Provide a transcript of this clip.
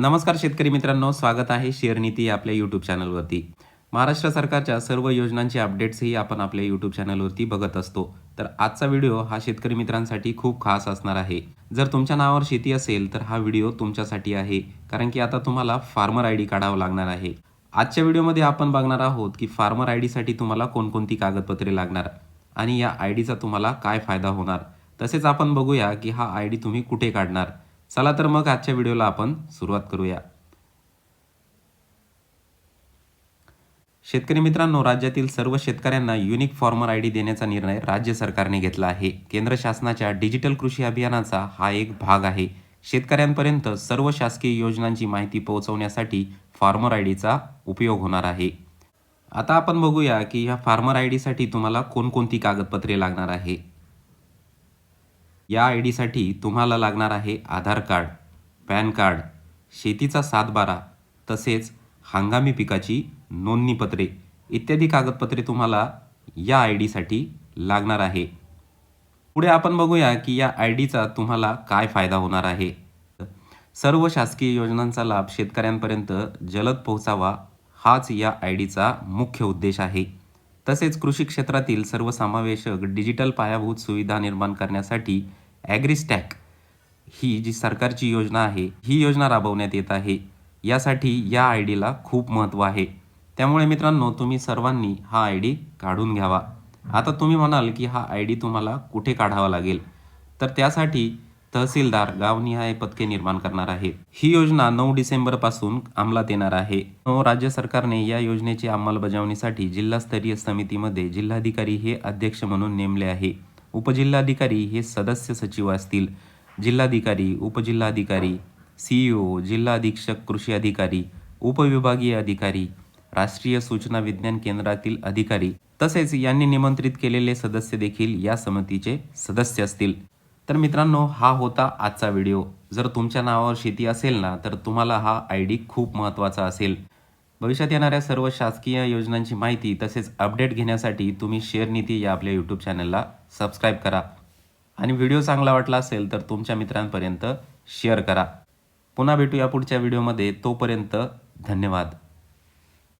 नमस्कार शेतकरी मित्रांनो स्वागत आहे शेअर नीती आपल्या यूट्यूब चॅनलवरती महाराष्ट्र सरकारच्या सर्व योजनांचे अपडेट्सही आपण आपल्या यूट्यूब चॅनलवरती बघत असतो. तर आजचा व्हिडिओ हा शेतकरी मित्रांसाठी खूप खास असणार आहे. जर तुमच्या नावावर शेती असेल तर हा व्हिडिओ तुमच्यासाठी आहे. कारण की आता तुम्हाला फार्मर आय डी काढावं लागणार आहे. आजच्या व्हिडिओमध्ये आपण बघणार आहोत की फार्मर आय डीसाठी तुम्हाला कोणकोणती कागदपत्रे लागणार आणि या आय डीचा तुम्हाला काय फायदा होणार. तसेच आपण बघूया की हा आय डी तुम्ही कुठे काढणार. चला तर मग आजच्या व्हिडिओला आपण सुरुवात करूया. शेतकरी मित्रांनो राज्यातील सर्व शेतकऱ्यांना युनिक फॉर्मर आय डी देण्याचा निर्णय राज्य सरकारने घेतला आहे. केंद्र शासनाच्या डिजिटल कृषी अभियानाचा हा एक भाग आहे. शेतकऱ्यांपर्यंत सर्व शासकीय योजनांची माहिती पोहोचवण्यासाठी फार्मर आय डीचा उपयोग होणार आहे. आता आपण बघूया की ह्या फार्मर आय डीसाठी तुम्हाला कोणकोणती कागदपत्रे लागणार आहे. या आय डीसाठी तुम्हाला लागणार आहे आधार कार्ड पॅन कार्ड शेतीचा सातबारा तसेच हंगामी पिकाची नोंदणीपत्रे इत्यादी कागदपत्रे तुम्हाला या आय डीसाठी लागणार आहे. पुढे आपण बघूया की या आय डीचा तुम्हाला काय फायदा होणार आहे. सर्व शासकीय योजनांचा लाभ शेतकऱ्यांपर्यंत जलद पोहोचावा हाच या आय डीचा मुख्य उद्देश आहे. तसेच कृषी क्षेत्रातील सर्वसमावेशक डिजिटल पायाभूत सुविधा निर्माण करण्यासाठी ॲग्रिस्टॅक ही जी सरकारची योजना आहे ही योजना राबवण्यात येत आहे. यासाठी या आय डीला खूप महत्त्व आहे. त्यामुळे मित्रांनो तुम्ही सर्वांनी हा आय डी काढून घ्यावा. आता तुम्ही म्हणाल की हा आय डी तुम्हाला कुठे काढावा लागेल? तर त्यासाठी तहसीलदार गावनिहाय पथके निर्माण करणार आहेत ही योजना नऊ डिसेंबरपासून अंमलात येणार आहे. राज्य सरकारने या योजनेची अंमलबजावणीसाठी जिल्हास्तरीय समितीमध्ये जिल्हाधिकारी हे अध्यक्ष म्हणून नेमले आहे. उपजिल्हाधिकारी हे सदस्य सचिव असतील. जिल्हाधिकारी उपजिल्हाधिकारी सीईओ जिल्हा अधीक्षक कृषी अधिकारी उपविभागीय अधिकारी राष्ट्रीय सूचना विज्ञान केंद्रातील अधिकारी तसेच यांनी निमंत्रित केलेले सदस्य देखील या समितीचे सदस्य असतील. तर मित्रांनो हा होता आजचा व्हिडिओ. जर तुमच्या नावावर शेती असेल ना तर तुम्हाला हा आय डी खूप महत्त्वाचा असेल. भविष्यात येणाऱ्या सर्व शासकीय योजनांची माहिती तसेच अपडेट घेण्यासाठी तुम्ही शेअर नीती या आपल्या यूट्यूब चॅनलला सबस्क्राईब करा. आणि व्हिडिओ चांगला वाटला असेल तर तुमच्या मित्रांपर्यंत शेअर करा. पुन्हा भेटूया पुढच्या व्हिडिओमध्ये. तोपर्यंत धन्यवाद.